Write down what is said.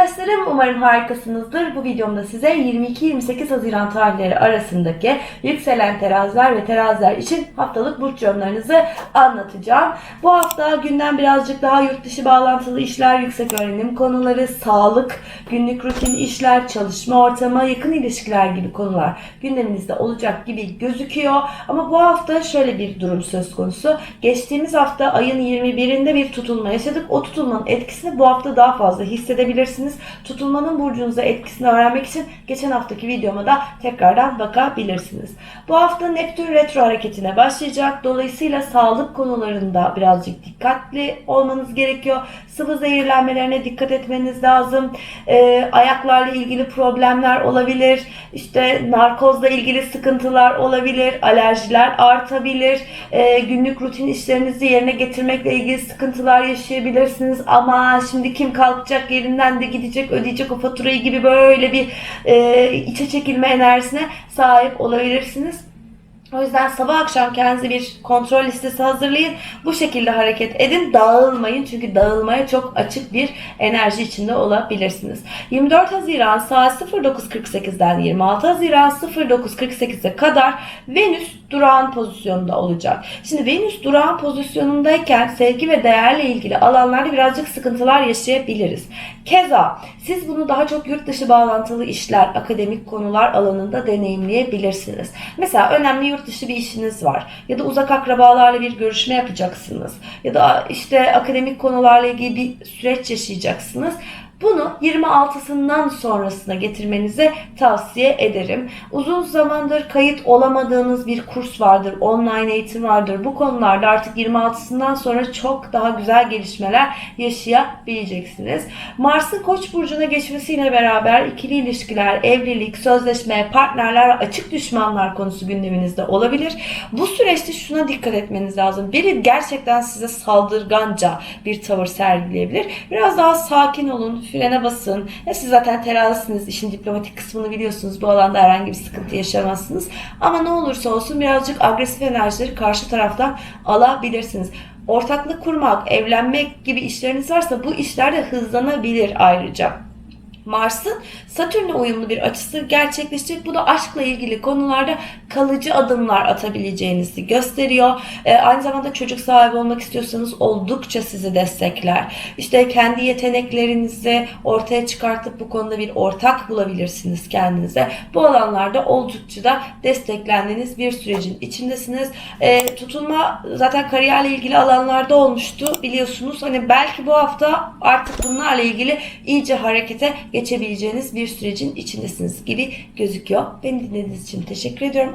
arkadaşlarım umarım harikasınızdır. Bu videomda size 22-28 Haziran tarihleri arasındaki yükselen teraziler ve teraziler için haftalık burç yorumlarınızı anlatacağım. Bu hafta günden birazcık daha yurt dışı bağlantılı işler, yüksek öğrenim konuları, sağlık, günlük rutin işler, çalışma ortamı, yakın ilişkiler gibi konular gündeminizde olacak gibi gözüküyor. Ama bu hafta şöyle bir durum söz konusu. Geçtiğimiz hafta ayın 21'inde bir tutulma yaşadık. O tutulmanın etkisini bu hafta daha fazla hissedebilirsiniz. Tutulmanın burcunuza etkisini öğrenmek için geçen haftaki videoma da tekrardan bakabilirsiniz. Bu hafta Neptün retro hareketine başlayacak. Dolayısıyla sağlık konularında birazcık dikkatli olmanız gerekiyor. Sıvı zehirlenmelerine dikkat etmeniz lazım. Ee, ayaklarla ilgili problemler olabilir. İşte narkozla ilgili sıkıntılar olabilir. Alerjiler artabilir. Ee, günlük rutin işlerinizi yerine getirmekle ilgili sıkıntılar yaşayabilirsiniz. Ama şimdi kim kalkacak yerinden de gidecek ödeyecek o faturayı gibi böyle bir e, içe çekilme enerjisine sahip olabilirsiniz. O yüzden sabah akşam kendinize bir kontrol listesi hazırlayın. Bu şekilde hareket edin. Dağılmayın. Çünkü dağılmaya çok açık bir enerji içinde olabilirsiniz. 24 Haziran saat 09.48'den 26 Haziran 09.48'e kadar Venüs durağan pozisyonunda olacak. Şimdi Venüs durağan pozisyonundayken sevgi ve değerle ilgili alanlarda birazcık sıkıntılar yaşayabiliriz. Keza siz bunu daha çok yurt dışı bağlantılı işler, akademik konular alanında deneyimleyebilirsiniz. Mesela önemli yurt dışı bir işiniz var ya da uzak akrabalarla bir görüşme yapacaksınız ya da işte akademik konularla ilgili bir süreç yaşayacaksınız. Bunu 26'sından sonrasına getirmenizi tavsiye ederim. Uzun zamandır kayıt olamadığınız bir kurs vardır, online eğitim vardır. Bu konularda artık 26'sından sonra çok daha güzel gelişmeler yaşayabileceksiniz. Mars'ın Koç burcuna geçmesiyle beraber ikili ilişkiler, evlilik, sözleşme, partnerler, açık düşmanlar konusu gündeminizde olabilir. Bu süreçte şuna dikkat etmeniz lazım. Biri gerçekten size saldırganca bir tavır sergileyebilir. Biraz daha sakin olun, frene basın. Ya siz zaten terazisiniz, işin diplomatik kısmını biliyorsunuz. Bu alanda herhangi bir sıkıntı yaşamazsınız. Ama ne olursa olsun birazcık agresif enerjileri karşı taraftan alabilirsiniz. Ortaklık kurmak, evlenmek gibi işleriniz varsa bu işler de hızlanabilir ayrıca. Mars'ın Satürn'le uyumlu bir açısı gerçekleşecek. Bu da aşkla ilgili konularda kalıcı adımlar atabileceğinizi gösteriyor. Ee, aynı zamanda çocuk sahibi olmak istiyorsanız oldukça sizi destekler. İşte kendi yeteneklerinizi ortaya çıkartıp bu konuda bir ortak bulabilirsiniz kendinize. Bu alanlarda oldukça da desteklendiğiniz bir sürecin içindesiniz. Ee, tutulma zaten kariyerle ilgili alanlarda olmuştu biliyorsunuz. Hani belki bu hafta artık bunlarla ilgili iyice harekete geçebileceğiniz bir sürecin içindesiniz gibi gözüküyor. Beni dinlediğiniz için teşekkür ediyorum.